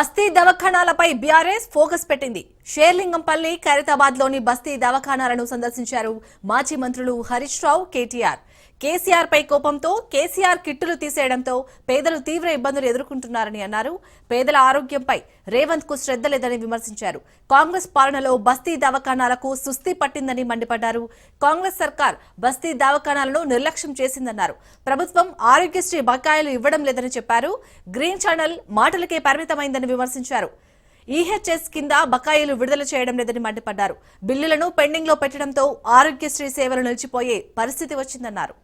బస్తీ దవాఖానాలపై BRS focus పెట్టింది. షేర్లింగంపల్లి ఖైరతాబాద్లోని బస్తీ దవాఖానాలను సందర్శించారు మాజీ మంత్రులు హరీష్ రావు కేటీఆర్. కేసీఆర్ పై కోపంతో కేసీఆర్ కిట్టులు తీసేయడంతో పేదలు తీవ్ర ఇబ్బందులు ఎదుర్కొంటున్నారని అన్నారు. పేదల ఆరోగ్యంపై రేవంత్కు శ్రద్ధ లేదని విమర్శించారు. కాంగ్రెస్ పాలనలో బస్తీ దవాఖానాలకు సుస్థి పట్టిందని మండిపడ్డారు. కాంగ్రెస్ సర్కార్ బస్తీ దవాఖానాలను నిర్లక్ష్యం చేసిందన్నారు. ప్రభుత్వం ఆరోగ్యశ్రీ బకాయిలు ఇవ్వడం లేదని చెప్పారు. గ్రీన్ ఛానల్ మాటలకే పరిమితమైందని విమర్శించారు. ఈహెచ్ఎస్ కింద బకాయిలు విడుదల చేయడం లేదని మండిపడ్డారు. బిల్లులను పెండింగ్లో పెట్టడంతో ఆరోగ్యశ్రీ సేవలు నిలిచిపోయే పరిస్థితి వచ్చిందన్నారు.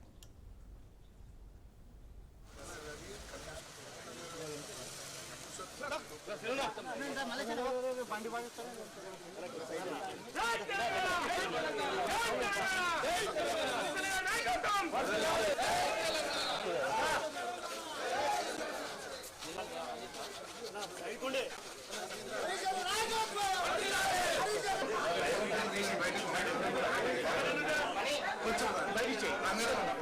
కొంచెం బయట చేయి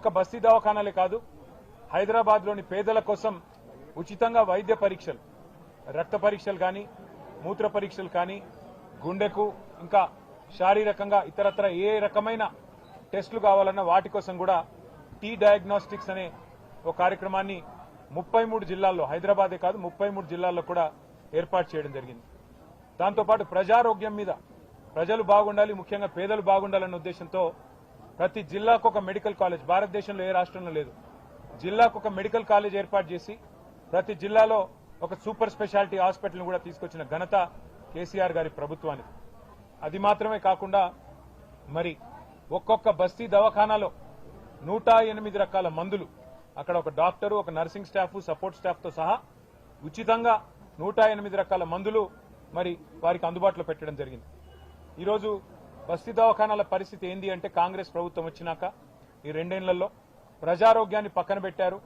ఒక్క బస్తీ దవాఖానాలే కాదు హైదరాబాద్లోని పేదల కోసం ఉచితంగా వైద్య పరీక్షలు రక్త పరీక్షలు కానీ మూత్ర పరీక్షలు కానీ గుండెకు ఇంకా శారీరకంగా ఇతరత్ర ఏ రకమైన టెస్టులు కావాలన్నా వాటి కోసం కూడా టీ డయాగ్నోస్టిక్స్ అనే ఒక కార్యక్రమాన్ని ముప్పై మూడు జిల్లాల్లో హైదరాబాదే కాదు ముప్పై మూడు జిల్లాల్లో కూడా ఏర్పాటు చేయడం జరిగింది. దాంతోపాటు ప్రజారోగ్యం మీద ప్రజలు బాగుండాలి ముఖ్యంగా పేదలు బాగుండాలన్న ఉద్దేశంతో ప్రతి జిల్లాకు ఒక మెడికల్ కాలేజ్. భారతదేశంలో ఏ రాష్ట్రంలో లేదు. జిల్లాకు ఒక మెడికల్ కాలేజ్ ఏర్పాటు చేసి ప్రతి జిల్లాలో ఒక సూపర్ స్పెషాలిటీ హాస్పిటల్ని కూడా తీసుకొచ్చిన ఘనత కేసీఆర్ గారి ప్రభుత్వానికి. అది మాత్రమే కాకుండా మరి ఒక్కొక్క బస్తీ దవాఖానాలో నూట ఎనిమిది రకాల మందులు అక్కడ ఒక డాక్టరు ఒక నర్సింగ్ స్టాఫ్ సపోర్ట్ స్టాఫ్తో సహా ఉచితంగా నూట ఎనిమిది రకాల మందులు మరి వారికి అందుబాటులో పెట్టడం జరిగింది. ఈరోజు బస్తీ దవాఖానాల పరిస్థితి ఏంది అంటే కాంగ్రెస్ ప్రభుత్వం వచ్చినాక ఈ రెండేళ్ళలో ప్రజారోగ్యాన్ని పక్కన పెట్టారు.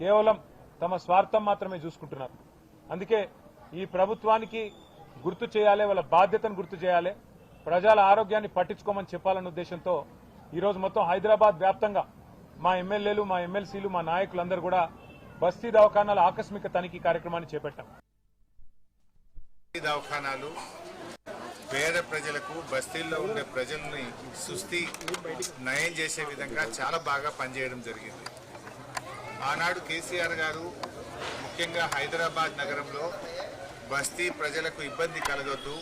కేవలం తమ స్వార్థం మాత్రమే చూసుకుంటున్నారు. అందుకే ఈ ప్రభుత్వానికి గుర్తు చేయాలి వాళ్ళ బాధ్యతను గుర్తు చేయాలి. ప్రజల ఆరోగ్యాన్ని పట్టించుకోమని చెప్పాలన్న ఉద్దేశంతో ఈరోజు మొత్తం హైదరాబాద్ వ్యాప్తంగా మా ఎమ్మెల్యేలు మా ఎమ్మెల్సీలు మా నాయకులందరూ కూడా బస్తీ దవాఖానాల ఆకస్మిక తనిఖీ కార్యక్రమాన్ని చేపట్టాం. దవాఖానాలు పేద ప్రజలకు బస్తీల్లో ఉండే ప్రజల్ని సుస్థి నయం చేసే విధంగా చాలా బాగా పనిచేయడం జరిగింది. ఆనాడు కేసీఆర్ గారు ముఖ్యంగా హైదరాబాద్ నగరంలో బస్తీ ప్రజలకు ఇబ్బంది కలగొద్దు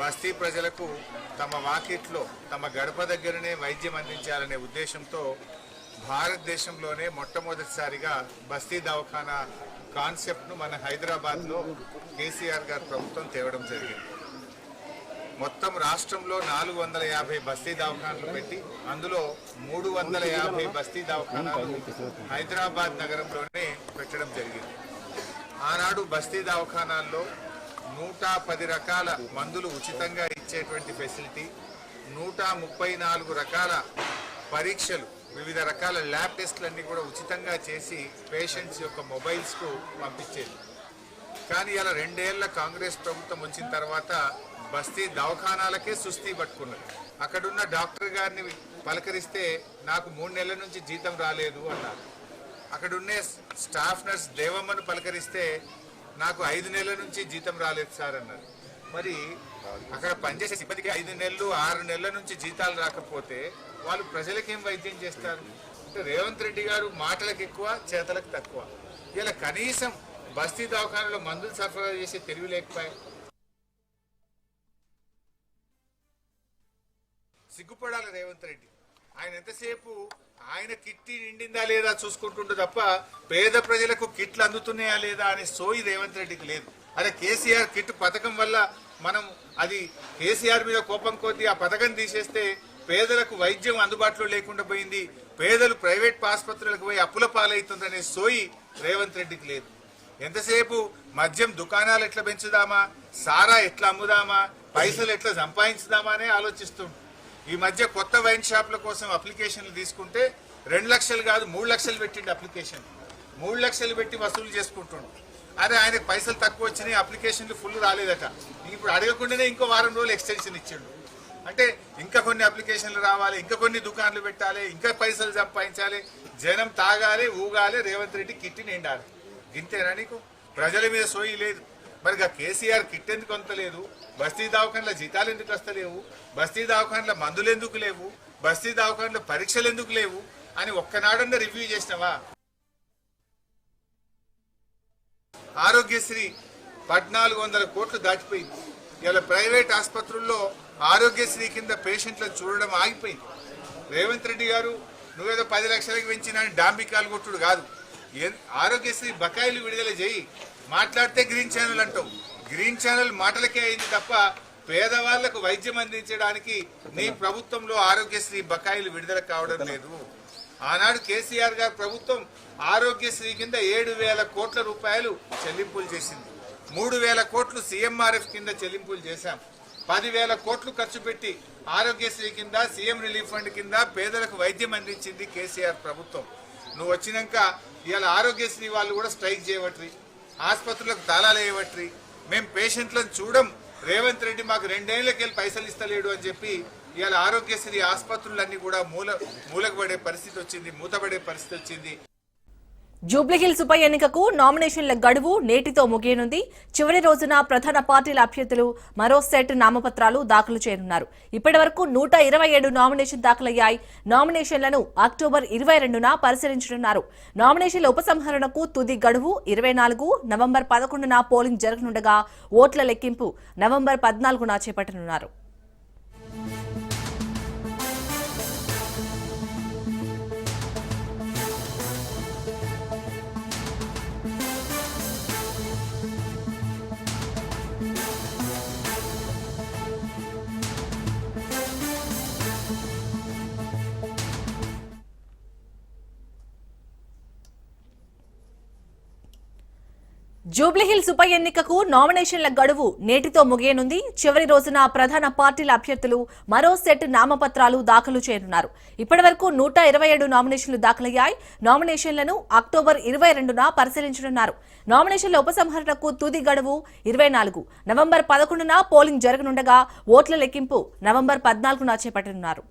బస్తీ ప్రజలకు తమ వాకిట్లో తమ గడప దగ్గరనే వైద్యం అందించాలనే ఉద్దేశంతో భారతదేశంలోనే మొట్టమొదటిసారిగా బస్తీ దవాఖానా కాన్సెప్ట్ను మన హైదరాబాద్లో కేసీఆర్ గారు ప్రభుత్వం తేవడం జరిగింది. మొత్తం రాష్ట్రంలో నాలుగు వందల యాభై బస్తీ దవాఖానాలు పెట్టి అందులో మూడు వందల యాభై బస్తీ దవాఖానాలు హైదరాబాద్ నగరంలోనే పెట్టడం జరిగింది. ఆనాడు బస్తీ దవాఖానాల్లో నూట పది రకాల మందులు ఉచితంగా ఇచ్చేటువంటి ఫెసిలిటీ నూట ముప్పై నాలుగు రకాల పరీక్షలు వివిధ రకాల ల్యాబ్ టెస్టులన్నీ కూడా ఉచితంగా చేసి పేషెంట్స్ యొక్క మొబైల్స్కు పంపించేది. కానీ ఇలా రెండేళ్ళ కాంగ్రెస్ ప్రభుత్వం వచ్చిన తర్వాత బస్తీ దవాఖానాలకే సుస్థి పట్టుకున్నది అక్కడున్న డాక్టర్ గారిని పలకరిస్తే నాకు మూడు నెలల నుంచి జీతం రాలేదు అన్నారు. అక్కడున్నే స్టాఫ్ నర్స్ దేవమ్మను పలకరిస్తే నాకు ఐదు నెలల నుంచి జీతం రాలేదు సార్ అన్నారు. మరి అక్కడ పనిచేసే సిబ్బందికి ఐదు నెలలు ఆరు నెలల నుంచి జీతాలు రాకపోతే వాళ్ళు ప్రజలకేం వైద్యం చేస్తారు? అంటే రేవంత్ రెడ్డి గారు మాటలకు ఎక్కువ చేతలకు తక్కువ. ఇలా కనీసం బస్తీ దవాఖానలో మందులు సరఫరా చేసే తెలివి లేకపోయాయి. సిగ్గుపడాలి రేవంత్ రెడ్డి. ఆయన ఎంతసేపు ఆయన కిట్టి నిండిందా లేదా చూసుకుంటుండే తప్ప పేద ప్రజలకు కిట్లు అందుతున్నాయా లేదా అనే సోయి రేవంత్ రెడ్డికి లేదు. అదే కేసీఆర్ కిట్ పథకం వల్ల మనం అది కేసీఆర్ మీద కోపం కొద్దీ ఆ పథకం తీసేస్తే పేదలకు వైద్యం అందుబాటులో లేకుండా పోయింది. పేదలు ప్రైవేట్ ఆసుపత్రులకు పోయి అప్పుల పాలవుతుందనే సోయి రేవంత్ రెడ్డికి లేదు. ఎంతసేపు? మద్యం దుకాణాలు ఎట్లా పెంచుదామా? సారా ఎట్లా అమ్ముదామా? పైసలు ఎట్లా సంపాదించుదామా అనే ఆలోచిస్తుండు. ఈ మధ్య కొత్త వైన్ షాప్ల కోసం అప్లికేషన్లు తీసుకుంటే రెండు లక్షలు కాదు మూడు లక్షలు పెట్టిండు అప్లికేషన్. మూడు లక్షలు పెట్టి వసూలు చేసుకుంటుండు. అదే ఆయనకు పైసలు తక్కువ వచ్చినాయి అప్లికేషన్లు ఫుల్ రాలేదట. ఇప్పుడు అడగకుండానే ఇంకో వారం రోజులు ఎక్స్టెన్షన్ ఇచ్చిండు. అంటే ఇంకా కొన్ని అప్లికేషన్లు రావాలి ఇంకా కొన్ని దుకాన్లు పెట్టాలి ఇంకా పైసలు సంపాదించాలి జనం తాగాలి ఊగాలి రేవంత్ రెడ్డి కిట్టి నిండాలి. గింతేనా నీకు? ప్రజల మీద సోయి లేదు. మరిగా కేసీఆర్ కిట్ ఎందుకు అంత లేదు బస్తీ దవాఖాన్ల జీతాలు ఎందుకు వస్తలేవు? బస్తీ దవాఖాన్ల మందులు ఎందుకు లేవు? బస్తీ దవాఖాన్ల పరీక్షలు ఎందుకు లేవు? అని ఒక్కనాడన్న రివ్యూ చేసినావా? ఆరోగ్యశ్రీ పద్నాలుగు వందల కోట్లు దాటిపోయింది. ఇలా ప్రైవేట్ ఆసుపత్రుల్లో ఆరోగ్యశ్రీ కింద పేషెంట్లను చూడడం ఆగిపోయింది. రేవంత్ రెడ్డి గారు నువ్వేదో పది లక్షలకు పెంచినా డాంబికాలు కొట్టుడు కాదు. ఆరోగ్యశ్రీ బకాయిలు విడుదల చేయి. మాట్లాడితే గ్రీన్ ఛానల్ అంటావు. గ్రీన్ ఛానల్ మాటలకే అయింది తప్ప పేదవాళ్ళకు వైద్యం అందించడానికి నీ ప్రభుత్వంలో ఆరోగ్యశ్రీ బకాయిలు విడుదల కావడం లేదు. ఆనాడు కేసీఆర్ గారు ప్రభుత్వం ఆరోగ్యశ్రీ కింద ఏడు వేల కోట్ల రూపాయలు చెల్లింపులు చేసింది. మూడు వేల కోట్లు సీఎంఆర్ఎఫ్ కింద చెల్లింపులు చేశాం. పదివేల కోట్లు ఖర్చు పెట్టి ఆరోగ్యశ్రీ కింద సీఎం రిలీఫ్ ఫండ్ కింద పేదలకు వైద్యం అందించింది కేసీఆర్ ప్రభుత్వం. నువ్వు వచ్చినాక ఇవాళ ఆరోగ్యశ్రీ వాళ్ళు కూడా స్ట్రైక్ చేయవట్రి ఆసుపత్రులకు తాళాలు వేయవట్రి మేము పేషెంట్లను చూడం రేవంత్ రెడ్డి మాకు రెండేళ్ళకి వెళ్ళి పైసలు ఇస్తలేడు అని చెప్పి ఇవాళ ఆరోగ్యశ్రీ ఆసుపత్రులన్నీ కూడా మూల మూలకబడే పరిస్థితి వచ్చింది మూతపడే పరిస్థితి వచ్చింది. జూబ్లీహిల్స్ ఉప ఎన్నికకు నామినేషన్ల గడువు నేటితో ముగియనుంది. చివరి రోజున ప్రధాన పార్టీల అభ్యర్థులు మరో సెట్ నామపత్రాలు దాఖలు చేయనున్నారు. ఇప్పటి వరకు నూట ఇరవై ఏడు నామినేషన్ దాఖలయ్యాయి. నామినేషన్లను అక్టోబర్ ఇరవై రెండున పరిశీలించనున్నారు. నామినేషన్ల ఉపసంహరణకు తుది గడువు ఇరవై నాలుగు నవంబర్ పదకొండున పోలింగ్ జరగనుండగా ఓట్ల లెక్కింపు నవంబర్ పద్నాలుగున చేపట్టనున్నారు. జూబ్లీహిల్స్ ఉప ఎన్నికకు నామినేషన్ల గడువు నేటితో ముగియనుంది. చివరి రోజున ప్రధాన పార్టీల అభ్యర్థులు మరో సెట్ నామపత్రాలు దాఖలు చేయనున్నారు. ఇప్పటి వరకు నూట ఇరవై ఏడు నామినేషన్లు దాఖలయ్యాయి. నామినేషన్లను అక్టోబర్ ఇరవై రెండున పరిశీలించనున్నారు. నామినేషన్ల ఉపసంహరణకు తుది గడువు ఇరవై నాలుగు. నవంబర్ పదకొండున పోలింగ్ జరగనుండగా ఓట్ల లెక్కింపు నవంబర్ పద్నాలుగున చేపట్టనున్నారు.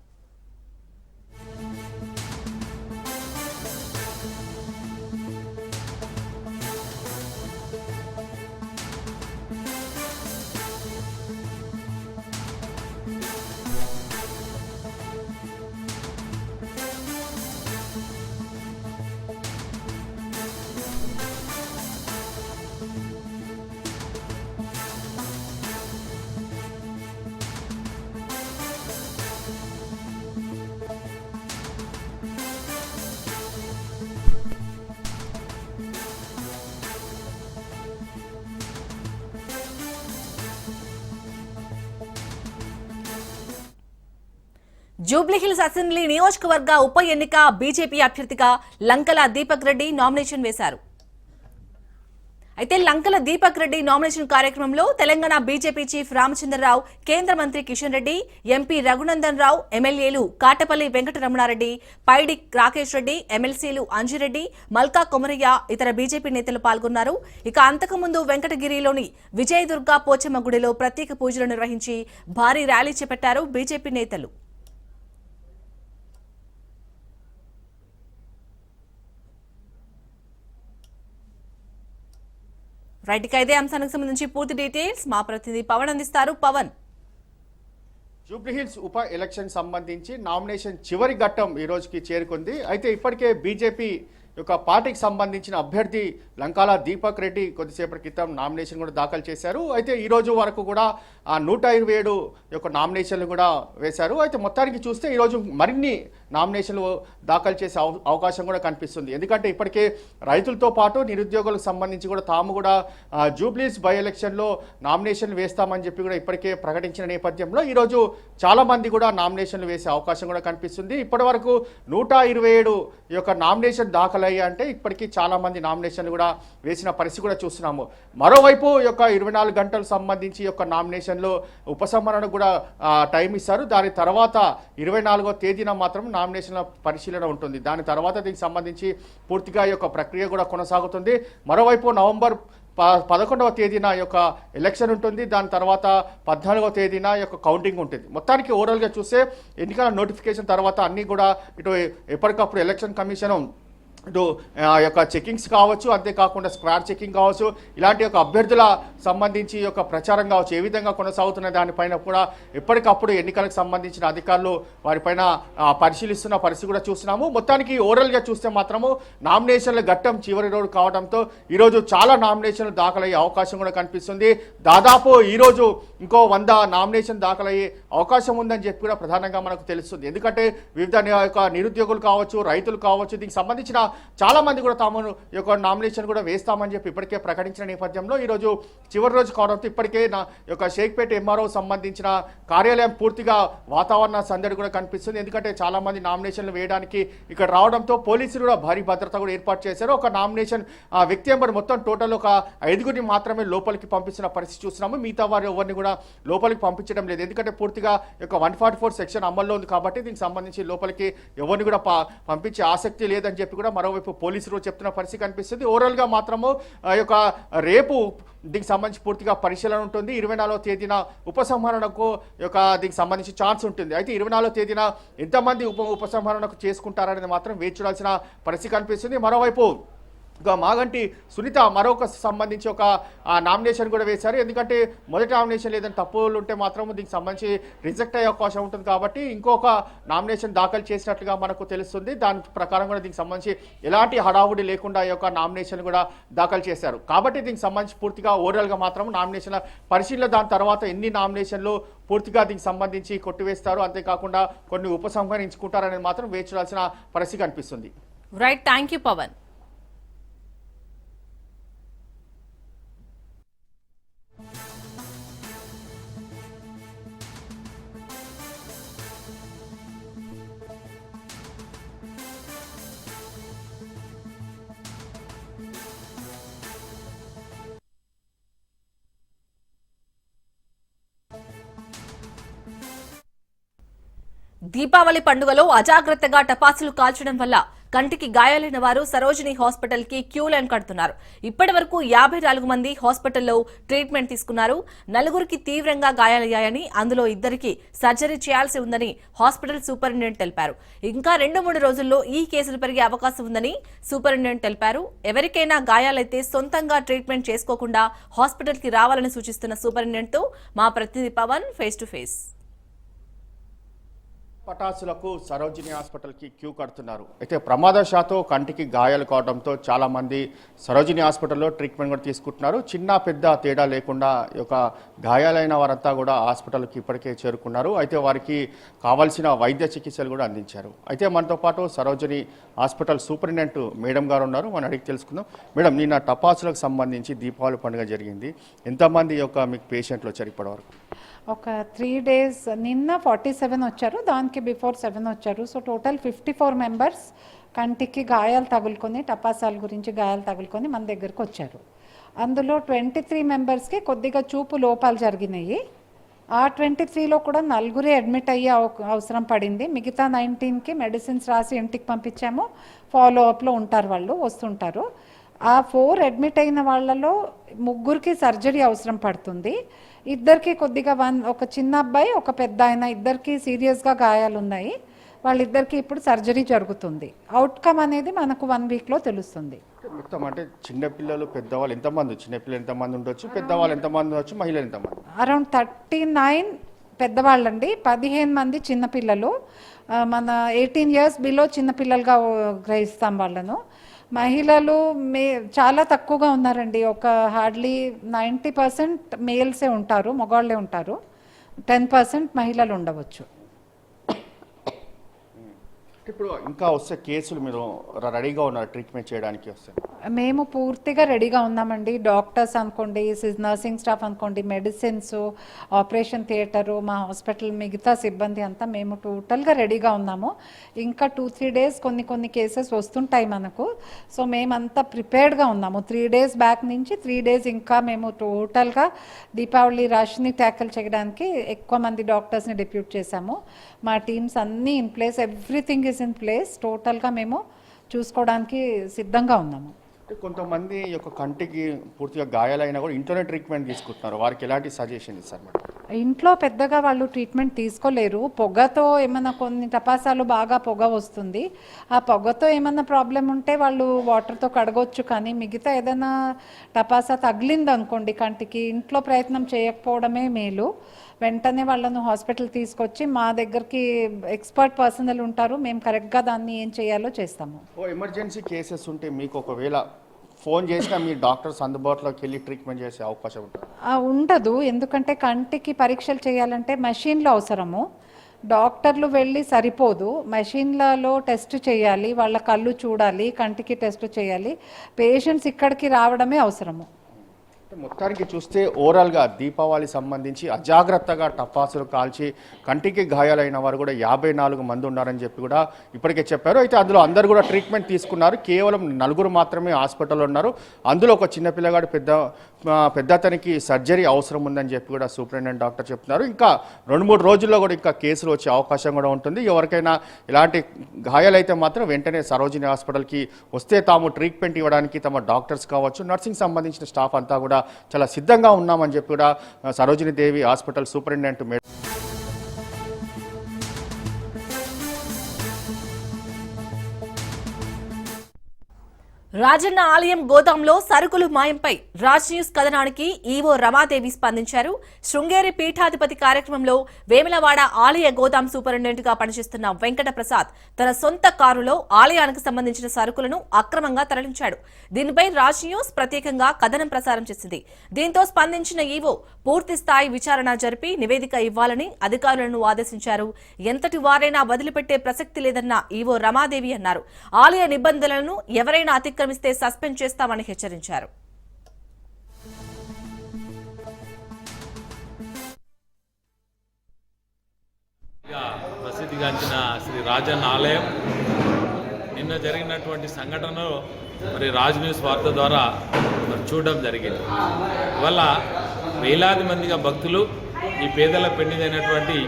జూబ్లీహిల్స్ అసెంబ్లీ నియోజకవర్గ ఉప ఎన్నిక బీజేపీ అభ్యర్థిగా లంకల దీపక్ రెడ్డి నామినేషన్ వేశారు. అయితే లంకల దీపక్ రెడ్డి నామినేషన్ కార్యక్రమంలో తెలంగాణ బీజేపీ చీఫ్ రామచంద్రరావు కేంద్ర మంత్రి కిషన్ రెడ్డి ఎంపీ రఘునందన్ రావు ఎమ్మెల్యేలు కాటపల్లి వెంకటరమణారెడ్డి పైడి రాకేష్ రెడ్డి ఎమ్మెల్సీలు అంజిరెడ్డి మల్కా కొమరయ్య ఇతర బీజేపీ నేతలు పాల్గొన్నారు. ఇక అంతకుముందు వెంకటగిరిలోని విజయదుర్గ పోచమ్మ గుడిలో ప్రత్యేక పూజలు నిర్వహించి భారీ ర్యాలీ చేపట్టారు బీజేపీ నేతలు. రైట్ ఇక ఇదే అంశానికి సంబంధించి పూర్తి డీటెయిల్స్ మా ప్రతినిధి పవన్ అందిస్తారు. పవన్. జూబ్లీహిల్స్ ఉప ఎలక్షన్ సంబంధించి నామినేషన్ చివరి ఘట్టం ఈ రోజుకి చేరుకుంది. అయితే ఇప్పటికే బీజేపీ యొక్క పార్టీకి సంబంధించిన అభ్యర్థి లంకాల దీపక్ రెడ్డి కొద్దిసేపటి క్రితం నామినేషన్ కూడా దాఖలు చేశారు. అయితే ఈరోజు వరకు కూడా ఆ నూట ఇరవై ఏడు యొక్క నామినేషన్లు కూడా వేశారు. అయితే మొత్తానికి చూస్తే ఈరోజు మరిన్ని నామినేషన్లు దాఖలు చేసే అవ- అవకాశం కూడా కనిపిస్తుంది. ఎందుకంటే ఇప్పటికే రైతులతో పాటు నిరుద్యోగులకు సంబంధించి కూడా తాము కూడా జూబ్లీస్ బై ఎలక్షన్లో నామినేషన్లు వేస్తామని చెప్పి కూడా ఇప్పటికే ప్రకటించిన నేపథ్యంలో ఈరోజు చాలా మంది కూడా నామినేషన్లు వేసే అవకాశం కూడా కనిపిస్తుంది. ఇప్పటి వరకు నూట ఇరవై ఏడు ఈ యొక్క నామినేషన్ దాఖలు దాఖలయ్యా అంటే ఇప్పటికీ చాలామంది నామినేషన్లు కూడా వేసిన పరిస్థితి కూడా చూస్తున్నాము. మరోవైపు యొక్క ఇరవై నాలుగు గంటలకు సంబంధించి యొక్క నామినేషన్లో ఉపసంహరణకు కూడా టైం ఇస్తారు. దాని తర్వాత ఇరవై నాలుగో తేదీన మాత్రం నామినేషన్ల పరిశీలన ఉంటుంది. దాని తర్వాత దీనికి సంబంధించి పూర్తిగా ఈ యొక్క ప్రక్రియ కూడా కొనసాగుతుంది. మరోవైపు నవంబర్ ప పదకొండవ తేదీన యొక్క ఎలక్షన్ ఉంటుంది. దాని తర్వాత పద్నాలుగవ తేదీన యొక్క కౌంటింగ్ ఉంటుంది. మొత్తానికి ఓవరాల్గా చూస్తే ఎన్నికల నోటిఫికేషన్ తర్వాత అన్నీ కూడా ఇటు ఎప్పటికప్పుడు ఎలక్షన్ కమిషన్ ఇటు ఆ యొక్క చెకింగ్స్ కావచ్చు అంతేకాకుండా స్క్వాడ్ చెకింగ్ కావచ్చు ఇలాంటి యొక్క అభ్యర్థుల సంబంధించి యొక్క ప్రచారం కావచ్చు ఏ విధంగా కొనసాగుతున్న దానిపైన కూడా ఎప్పటికప్పుడు ఎన్నికలకు సంబంధించిన అధికారులు వారిపైన పరిశీలిస్తున్న పరిస్థితి కూడా చూస్తున్నాము. మొత్తానికి ఓవరాల్గా చూస్తే మాత్రము నామినేషన్ల ఘట్టం చివరి రోజు కావడంతో ఈరోజు చాలా నామినేషన్లు దాఖలయ్యే అవకాశం కూడా కనిపిస్తుంది. దాదాపు ఈరోజు ఇంకో వంద నామినేషన్ దాఖలయ్యే అవకాశం ఉందని చెప్పి కూడా ప్రధానంగా మనకు తెలుస్తుంది. ఎందుకంటే వివిధ యొక్క నిరుద్యోగులు కావచ్చు రైతులు కావచ్చు దీనికి సంబంధించిన చాలా మంది కూడా తాము ఈ యొక్క నామినేషన్ కూడా వేస్తామని చెప్పి ఇప్పటికే ప్రకటించిన నేపథ్యంలో ఈరోజు చివరి రోజు కావడంతో ఇప్పటికే నా యొక్క షేక్పేట ఎంఆర్ఓ సంబంధించిన కార్యాలయం పూర్తిగా వాతావరణ సందడి కూడా కనిపిస్తుంది. ఎందుకంటే చాలామంది నామినేషన్లు వేయడానికి ఇక్కడ రావడంతో పోలీసులు కూడా భారీ భద్రత కూడా ఏర్పాటు చేశారు. ఒక నామినేషన్ ఆ వ్యక్తి ఎంబర్ మొత్తం టోటల్ ఒక ఐదుగురిని మాత్రమే లోపలికి పంపిస్తున్న పరిస్థితి చూస్తున్నాము. మిగతా వారు ఎవరిని కూడా లోపలికి పంపించడం లేదు. ఎందుకంటే పూర్తిగా యొక్క వన్ ఫార్టీ ఫోర్ సెక్షన్ అమల్లో ఉంది కాబట్టి దీనికి సంబంధించి లోపలికి ఎవరిని కూడా పంపించే ఆసక్తి లేదని చెప్పి కూడా మరోవైపు పోలీసులు చెప్తున్న పరిస్థితి కనిపిస్తుంది. ఓవరాల్గా మాత్రము ఆ యొక్క రేపు దీనికి సంబంధించి పూర్తిగా పరిశీలన ఉంటుంది. ఇరవై నాలుగో తేదీన ఉపసంహరణకు యొక్క దీనికి సంబంధించి ఛాన్స్ ఉంటుంది. అయితే ఇరవై నాలుగో తేదీన ఎంతమంది ఉప ఉపసంహరణకు చేసుకుంటారనేది మాత్రం వేచి చూడాల్సిన పరిస్థితి కనిపిస్తుంది. మరోవైపు ఇక మాగంటి సునీత మరొక సంబంధించి ఒక నామినేషన్ కూడా వేశారు. ఎందుకంటే మొదటి నామినేషన్ లేదని తప్పులు ఉంటే మాత్రం దీనికి సంబంధించి రిజెక్ట్ అయ్యే అవకాశం ఉంటుంది కాబట్టి ఇంకొక నామినేషన్ దాఖలు చేసినట్లుగా మనకు తెలుస్తుంది. దాని ప్రకారం కూడా దీనికి సంబంధించి ఎలాంటి హడావుడి లేకుండా ఈ యొక్క నామినేషన్ కూడా దాఖలు చేశారు. కాబట్టి దీనికి సంబంధించి పూర్తిగా ఓవరాల్గా మాత్రం నామినేషన్ల పరిశీలన దాని తర్వాత ఎన్ని నామినేషన్లు పూర్తిగా దీనికి సంబంధించి కొట్టివేస్తారు. అంతేకాకుండా కొన్ని ఉపసంహరించుకుంటారనేది మాత్రం వేచి చూడాల్సిన పరిస్థితి కనిపిస్తుంది. Right thank you Pavan Deepavali పండుగలో అజాగ్రత్తగా టపాసులు కాల్చడం వల్ల కంటికి గాయాలైన వారు సరోజిని హాస్పిటల్కి క్యూ లైన్ కడుతున్నారు. ఇప్పటి వరకు యాభై నాలుగు మంది హాస్పిటల్లో ట్రీట్మెంట్ తీసుకున్నారు. నలుగురికి తీవ్రంగా గాయాలయ్యాయని అందులో ఇద్దరికి సర్జరీ చేయాల్సి ఉందని హాస్పిటల్ సూపరింటెండెంట్ తెలిపారు. ఇంకా రెండు మూడు రోజుల్లో ఈ కేసులు పెరిగే అవకాశం ఉందని సూపరింటెండెంట్ తెలిపారు. ఎవరికైనా గాయాలైతే సొంతంగా ట్రీట్మెంట్ చేసుకోకుండా హాస్పిటల్కి రావాలని సూచిస్తున్న సూపరింటెండెంట్తో మా ప్రతినిధి పవన్ ఫేస్ టు ఫేస్. పటాసులకు సరోజిని హాస్పిటల్కి క్యూ కడుతున్నారు. అయితే ప్రమాదశాతో కంటికి గాయాలు కావడంతో చాలామంది సరోజిని హాస్పిటల్లో ట్రీట్మెంట్ కూడా తీసుకుంటున్నారు. చిన్న పెద్ద తేడా లేకుండా ఒక గాయాలైన వారంతా కూడా హాస్పిటల్కి ఇప్పటికే చేరుకున్నారు. అయితే వారికి కావాల్సిన వైద్య చికిత్సలు కూడా అందించారు. అయితే మనతో పాటు సరోజిని హాస్పిటల్ సూపరింటెండెంట్ మేడం గారు ఉన్నారు. మనం అడిగి తెలుసుకుందాం. మేడం నిన్న టపాసులకు సంబంధించి దీపావళి పండుగ జరిగింది. ఎంతమంది యొక్క మీకు పేషెంట్లు వచ్చారు ఇప్పటివరకు? ఒక త్రీ డేస్ నిన్న ఫార్టీ సెవెన్ వచ్చారు దానికి బిఫోర్ సెవెన్ వచ్చారు. So total fifty four members కంటికి గాయాలు తగులుకొని టపాసాల గురించి గాయాలు తగులుకొని మన దగ్గరకు వచ్చారు. అందులో ట్వంటీ త్రీ మెంబర్స్కి కొద్దిగా చూపు లోపాలు జరిగినాయి. ఆ ట్వంటీ త్రీలో కూడా నలుగురే అడ్మిట్ అయ్యే అవ- అవసరం పడింది. మిగతా నైన్టీన్కి మెడిసిన్స్ రాసి ఇంటికి పంపించాము. ఫాలో అప్లో ఉంటారు వాళ్ళు వస్తుంటారు. ఆ ఫోర్ అడ్మిట్ అయిన వాళ్ళలో ముగ్గురికి సర్జరీ అవసరం పడుతుంది. ఇద్దరికి కొద్దిగా వన్ ఒక చిన్న అబ్బాయి ఒక పెద్ద ఆయన ఇద్దరికి సీరియస్గా గాయాలు ఉన్నాయి వాళ్ళిద్దరికి ఇప్పుడు సర్జరీ జరుగుతుంది. అవుట్కమ్ అనేది మనకు వన్ వీక్లో తెలుస్తుంది. మొత్తం అంటే చిన్నపిల్లలు పెద్దవాళ్ళు ఎంతమంది? చిన్నపిల్లలు ఎంతమంది ఉండొచ్చు? పెద్దవాళ్ళు ఎంతమంది ఉండొచ్చు? మహిళలు ఎంతమంది? అరౌండ్ థర్టీ నైన్ పెద్దవాళ్ళండి. పదిహేను మంది చిన్నపిల్లలు మన ఎయిటీన్ ఇయర్స్ బిలో చిన్నపిల్లలుగా గ్రహిస్తాం వాళ్ళను. మహిళలు మే చాలా తక్కువగా ఉన్నారండి. ఒక హార్డ్లీ నైంటీ పర్సెంట్ మేల్సే ఉంటారు మగవాళ్ళే ఉంటారు. టెన్ పర్సెంట్ మహిళలు ఉండవచ్చు. ఇప్పుడు ఇంకా వస్తే కేసులు మీరు రెడీగా ఉన్నారు ట్రీట్మెంట్ చేయడానికి వస్తే. మేము పూర్తిగా రెడీగా ఉన్నామండి. డాక్టర్స్ అనుకోండి నర్సింగ్ స్టాఫ్ అనుకోండి మెడిసిన్స్ ఆపరేషన్ థియేటరు మా హాస్పిటల్ మిగతా సిబ్బంది అంతా మేము టోటల్గా రెడీగా ఉన్నాము. ఇంకా టూ త్రీ డేస్ కొన్ని కొన్ని కేసెస్ వస్తుంటాయి మనకు. సో మేమంతా ప్రిపేర్డ్గా ఉన్నాము. త్రీ డేస్ బ్యాక్ నుంచి త్రీ డేస్ ఇంకా మేము టోటల్గా దీపావళి రష్ని ట్యాకిల్ చేయడానికి ఎక్కువ మంది డాక్టర్స్ని డిప్యూట్ చేశాము. మా టీమ్స్ అన్నీ in place. Everything is is in place టోటల్గా మేము చూసుకోవడానికి సిద్ధంగా ఉన్నాము. కొంతమంది యొక్క కంటికి పూర్తిగా గాయాలైనా కూడా ఇంట్లోనే ట్రీట్మెంట్ తీసుకుంటున్నారు. వారికి ఎలాంటి సజెషన్ ఇస్తారు ఇంట్లో పెద్దగా వాళ్ళు ట్రీట్మెంట్ తీసుకోలేరు. పొగతో ఏమైనా కొన్ని టపాసాలు బాగా పొగ వస్తుంది. ఆ పొగతో ఏమైనా ప్రాబ్లం ఉంటే వాళ్ళు వాటర్తో కడగొచ్చు కానీ మిగతా ఏదైనా టపాసా తగిలింది అనుకోండి కంటికి ఇంట్లో ప్రయత్నం చేయకపోవడమే మేలు. వెంటనే వాళ్ళను హాస్పిటల్ తీసుకొచ్చి మా దగ్గరికి ఎక్స్పర్ట్ పర్సనల్ ఉంటారు మేము కరెక్ట్గా దాన్ని ఏం చేయాలో చేస్తాము. ఓ ఎమర్జెన్సీ కేసెస్ ఉంటే మీకు ఒకవేళ ఫోన్ చేసినా మీ డాక్టర్స్ అందుబాటులోకి వెళ్ళి ట్రీట్మెంట్ చేసే అవకాశం ఉంటుంది? ఉండదు. ఎందుకంటే కంటికి పరీక్షలు చేయాలంటే మెషిన్లు అవసరము. డాక్టర్లు వెళ్ళి సరిపోదు. మెషిన్లలో టెస్ట్ చేయాలి వాళ్ళ కళ్ళు చూడాలి కంటికి టెస్ట్ చేయాలి. పేషెంట్స్ ఇక్కడికి రావడమే అవసరము. మొత్తానికి చూస్తే ఓవరాల్గా దీపావళి సంబంధించి అజాగ్రత్తగా టపాసులు కాల్చి కంటికి గాయాలైన వారు కూడా యాభై నాలుగు మంది ఉన్నారని చెప్పి కూడా ఇప్పటికే చెప్పారు. అయితే అందులో అందరు కూడా ట్రీట్మెంట్ తీసుకున్నారు. కేవలం నలుగురు మాత్రమే హాస్పిటల్లో ఉన్నారు. అందులో ఒక చిన్న పిల్లగాడు పెద్ద పెద్ద అతనికి సర్జరీ అవసరం ఉందని చెప్పి కూడా సూపరింటెండెంట్ డాక్టర్ చెప్తున్నారు. ఇంకా రెండు మూడు రోజుల్లో కూడా ఇంకా కేసులు వచ్చే అవకాశం కూడా ఉంటుంది. ఎవరికైనా ఇలాంటి గాయాలైతే మాత్రం వెంటనే సరోజిని హాస్పిటల్కి వస్తే తాము ట్రీట్మెంట్ ఇవ్వడానికి తమ డాక్టర్స్ కావచ్చు నర్సింగ్ సంబంధించిన స్టాఫ్ అంతా కూడా చాలా సిద్ధంగా ఉన్నామని చెప్పి కూడా ఆ, Sarojini Devi hospital superintendent madam Rajanna ఆలయం గోదాంలో సరుకులు మాయంపై రాజ్ న్యూస్ కథనానికి ఈవో రమాదేవి స్పందించారు. శృంగేరి పీఠాధిపతి కార్యక్రమంలో వేములవాడ ఆలయ గోదాం సూపరింటెండెంట్గా పనిచేస్తున్న వెంకట ప్రసాద్ తన సొంత కారులో ఆలయానికి సంబంధించిన సరుకులను అక్రమంగా తరలించాడు. దీనిపై రాజ్ న్యూస్ ప్రత్యేకంగా కథనం ప్రసారం చేసింది. దీంతో స్పందించిన ఈవో పూర్తి స్థాయి విచారణ జరిపి నివేదిక ఇవ్వాలని అధికారులను ఆదేశించారు. ఎంతటి వారైనా వదిలిపెట్టే ప్రసక్తి లేదన్న ఈవో రమాదేవి అన్నారు. ఆలయ నిబంధనలను ఎవరైనా అతిక్రమ అతిక్రమిస్తే సస్పెండ్ చేస్తామని హెచ్చరించారు. ప్రసిద్ధిగాంచిన శ్రీ రాజన్న ఆలయం. నిన్న జరిగినటువంటి సంఘటనలో మరి రాజ్ న్యూస్ వార్త ద్వారా మరి చూడడం జరిగింది. వల్ల వేలాది మందిగా భక్తులు ఈ పేదల పెండిదైనటువంటి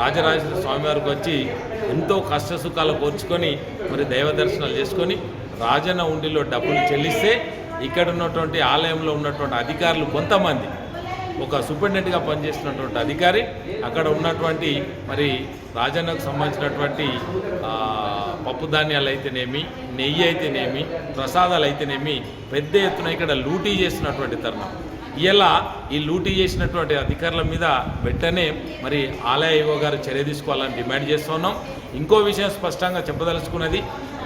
రాజరాజేశ్వర స్వామి వారికి వచ్చి ఎంతో కష్ట సుఖాలు కోర్చుకొని మరి దైవ దర్శనాలు చేసుకొని రాజన్న ఉండిలో డబ్బులు చెల్లిస్తే ఇక్కడ ఉన్నటువంటి ఆలయంలో ఉన్నటువంటి అధికారులు కొంతమంది ఒక సూపరింటెండెంట్గా పనిచేస్తున్నటువంటి అధికారి అక్కడ ఉన్నటువంటి మరి రాజన్నకు సంబంధించినటువంటి పప్పు ధాన్యాలు అయితేనేమి నెయ్యి అయితేనేమి ప్రసాదాలు అయితేనేమి పెద్ద ఎత్తున ఇక్కడ లూటీ చేసినటువంటి తరుణం. ఇలా ఈ లూటీ చేసినటువంటి అధికారుల మీద వెంటనే మరి ఆలయ ఈవో గారు చర్య తీసుకోవాలని డిమాండ్ చేస్తున్నాం. ఇంకో విషయం స్పష్టంగా చెప్పదలుచుకున్నది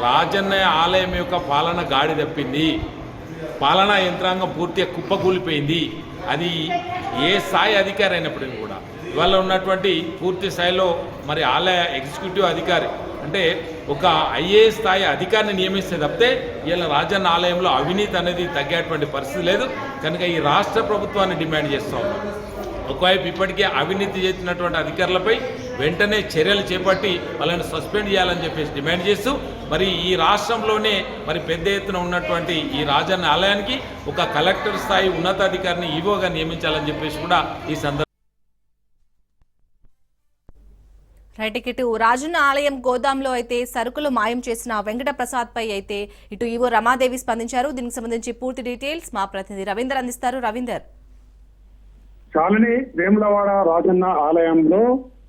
రాజన్న ఆలయం యొక్క పాలన గాడి తప్పింది. పాలనా యంత్రాంగం పూర్తిగా కుప్పకూలిపోయింది. అది ఏ స్థాయి అధికారి అయినప్పటికీ కూడా. ఇవాళ ఉన్నటువంటి పూర్తి స్థాయిలో మరి ఆలయ ఎగ్జిక్యూటివ్ అధికారి అంటే ఒక ఐఏఎస్ స్థాయి అధికారిని నియమిస్తే తప్పితే ఇలా రాజన్న ఆలయంలో అవినీతి అనేది తగ్గేటువంటి పరిస్థితి లేదు. కనుక ఈ రాష్ట్ర ప్రభుత్వాన్ని డిమాండ్ చేస్తూ ఉన్నాం. ఒకవైపు ఇప్పటికే అవినీతి చేసినటువంటి అధికారులపై వెంటనే చర్యలు చేపట్టి వాళ్ళని సస్పెండ్ చేయాలని చెప్పేసి డిమాండ్ చేస్తూ మరి ఈ రాష్ట్రంలోనే మరి పెద్ద ఎత్తున ఉన్నటువంటి ఈ రాజన్న ఆలయానికి ఒక కలెక్టర్ స్థాయి ఉన్నతాధికారిని ఈవోగా నియమించాలని చెప్పేసి కూడా ఈ సందర్భంగా రైట్ ఇటు రాజున్న ఆలయం గోదాంలో అయితే సరుకులు మాయం చేసిన వెంకట ప్రసాద్ పై అయితే ఇటు ఈవో రమాదేవి స్పందించారు. దీనికి సంబంధించి పూర్తి డీటెయిల్స్ మా ప్రతినిధి రవీందర్ అందిస్తారు. రవీందర్. చాలని వేములవాడ రాజన్న ఆలయంలో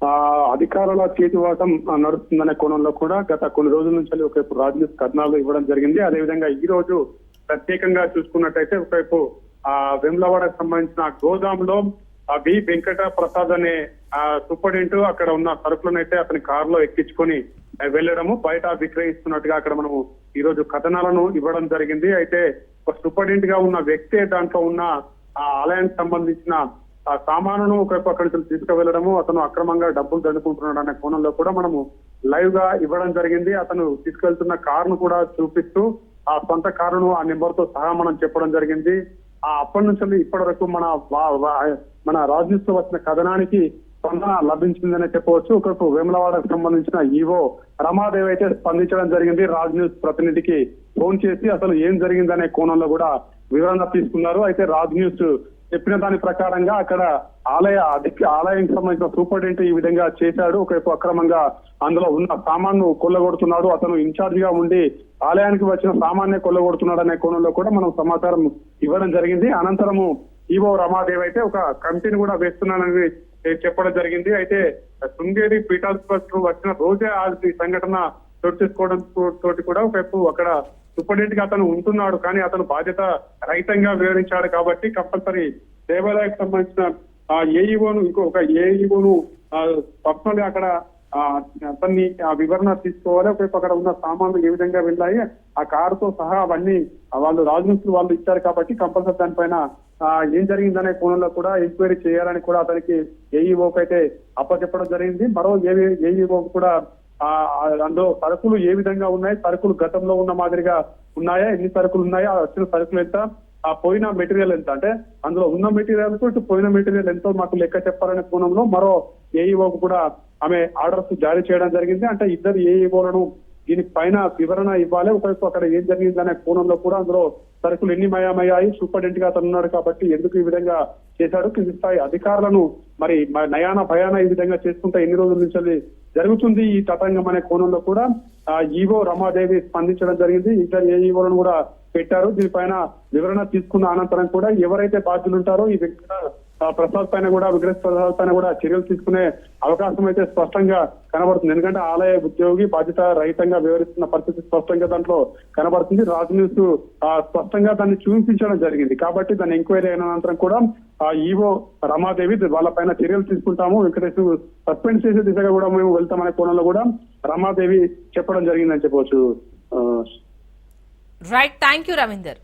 ఆ అధికారుల చేతివాటం నడుస్తుందనే కోణంలో కూడా గత కొన్ని రోజుల నుంచి ఒకవైపు రాజనీతి కథనాలు ఇవ్వడం జరిగింది. అదేవిధంగా ఈ రోజు ప్రత్యేకంగా చూసుకున్నట్టయితే ఒకవైపు ఆ వేములవాడకు సంబంధించిన గోదాంలో ఆ బి వెంకట ప్రసాద్ అనే ఆ సూపరింటెండెంట్ అక్కడ ఉన్న సరుకులను అయితే అతని కారులో ఎక్కించుకొని వెళ్ళడము. బయట విక్రయిస్తున్నట్టుగా అక్కడ మనము ఈ రోజు కథనాలను ఇవ్వడం జరిగింది. అయితే ఒక సూపరింటెండెంట్గా ఉన్న వ్యక్తే దాంట్లో ఉన్న ఆ ఆలయానికి సంబంధించిన ఆ సామానును ఒకవైపు నుంచి తీసుకువెళ్ళడము అతను అక్రమంగా డబ్బులు దండుకుంటున్నాడు అనే కోణంలో కూడా మనము లైవ్గా ఇవ్వడం జరిగింది. అతను తీసుకెళ్తున్న కారును కూడా చూపిస్తూ ఆ సొంత కారును ఆ నెంబర్తో సహా మనం చెప్పడం జరిగింది. ఆ అప్పటి నుంచి ఇప్పటి వరకు మన వా- వా- మన రాజనీతిలో వచ్చిన కథనానికి స్పందన లభించిందనే చెప్పవచ్చు. ఒకరికి వేములవాడకు సంబంధించిన ఈవో రమాదేవి అయితే స్పందించడం జరిగింది. రాజ్ న్యూస్ ప్రతినిధికి ఫోన్ చేసి అసలు ఏం జరిగిందనే కోణంలో కూడా వివరణ తీసుకున్నారు. అయితే రాజ్ న్యూస్ చెప్పిన దాని ప్రకారంగా అక్కడ ఆలయ అధిక ఆలయానికి సంబంధించిన సూపరింటెండెంట్ ఈ విధంగా చేశాడు. ఒకవైపు అక్రమంగా అందులో ఉన్న సామాన్ను కొల్లగొడుతున్నాడు. అతను ఇన్ఛార్జ్గా ఉండి ఆలయానికి వచ్చిన సామాన్య కొల్లగొడుతున్నాడు అనే కోణంలో కూడా మనం సమాచారం ఇవ్వడం జరిగింది. అనంతరము ఈవో రమాదేవ్ అయితే ఒక కమిటీని కూడా వేస్తున్నానని చెప్పడం జరిగింది. అయితే శృంగేరి పీఠాధిపతులు వచ్చిన రోజే ఆ ఈ సంఘటన చోటు చేసుకోవడం తోటి కూడా ఒకవైపు అక్కడ సూపరింటెండెంట్గా అతను ఉంటున్నాడు కానీ అతను బాధ్యత రహితంగా వివరించాడు కాబట్టి కంపల్సరీ దేవాలయకు సంబంధించిన ఆ ఏఈఓను ఇంకొక ఏఈఓను పర్సనల్ అక్కడ అతన్ని ఆ వివరణ తీసుకోవాలి. ఒకవైపు అక్కడ ఉన్న సామాన్లు ఏ విధంగా వెళ్ళాయి ఆ కారుతో సహా అవన్నీ వాళ్ళు రాజనీతులు వాళ్ళు ఇచ్చారు కాబట్టి కంపల్సరీ దానిపైన ఏం జరిగిందనే కోణంలో కూడా ఎంక్వైరీ చేయాలని కూడా అతనికి ఏఈఓకి అయితే అప్పచెప్పడం జరిగింది. మరో ఏఈఓ కూడా అందులో సరుకులు ఏ విధంగా ఉన్నాయి? సరుకులు గతంలో ఉన్న మాదిరిగా ఉన్నాయా? ఎన్ని సరుకులు ఉన్నాయా? ఆ వచ్చిన సరుకులు ఎంత? ఆ పోయిన మెటీరియల్ ఎంత? అంటే అందులో ఉన్న మెటీరియల్ ఇటు పోయిన మెటీరియల్ ఎంతో మాకు లెక్క చెప్పాలనే కోణంలో మరో ఏఈఓకు కూడా ఆమె ఆర్డర్స్ జారీ చేయడం జరిగింది. అంటే ఇద్దరు ఏఈఓలను దీని పైన వివరణ ఇవ్వాలి. ఒకరికి అక్కడ ఏం జరిగిందనే కోణంలో కూడా అందులో సరుకులు ఎన్ని మయామయ్యాయి? సూపరింటెండెంట్గా అతను ఉన్నాడు కాబట్టి ఎందుకు ఈ విధంగా చేశాడు? కింది స్థాయి అధికారులను మరి నయాన భయాన ఈ విధంగా చేసుకుంటే ఎన్ని రోజుల నుంచి జరుగుతుంది? ఈ తతంగం అనే కోణంలో కూడా ఆ ఈవో రమాదేవి స్పందించడం జరిగింది. ఇద్దరు ఏ ఈవోలను కూడా పెట్టారు. దీనిపైన వివరణ తీసుకున్న అనంతరం కూడా ఎవరైతే బాధ్యులు ఉంటారో ఈ వ్యక్తి ప్రసాద్ పైన కూడా విగ్రహ ప్రసాద్ పైన కూడా చర్యలు తీసుకునే అవకాశం అయితే స్పష్టంగా కనబడుతుంది. ఎందుకంటే ఆలయ ఉద్యోగి బాధ్యత రహితంగా వివరిస్తున్న పరిస్థితి స్పష్టంగా దాంట్లో కనబడుతుంది. రాజ్ న్యూస్ ఆ, స్పష్టంగా దాన్ని చూపించడం జరిగింది. కాబట్టి దాన్ని ఎంక్వైరీ అయిన అనంతరం కూడా ఆ ఈవో రమాదేవి వాళ్ళపైన చర్యలు తీసుకుంటాము. వెంకటేష్ సస్పెండ్ చేసే దిశగా కూడా మేము వెళ్తామనే కోణంలో కూడా రమాదేవి చెప్పడం జరిగిందని చెప్పవచ్చు. ఆ, రైట్ థ్యాంక్ యూ రవీందర్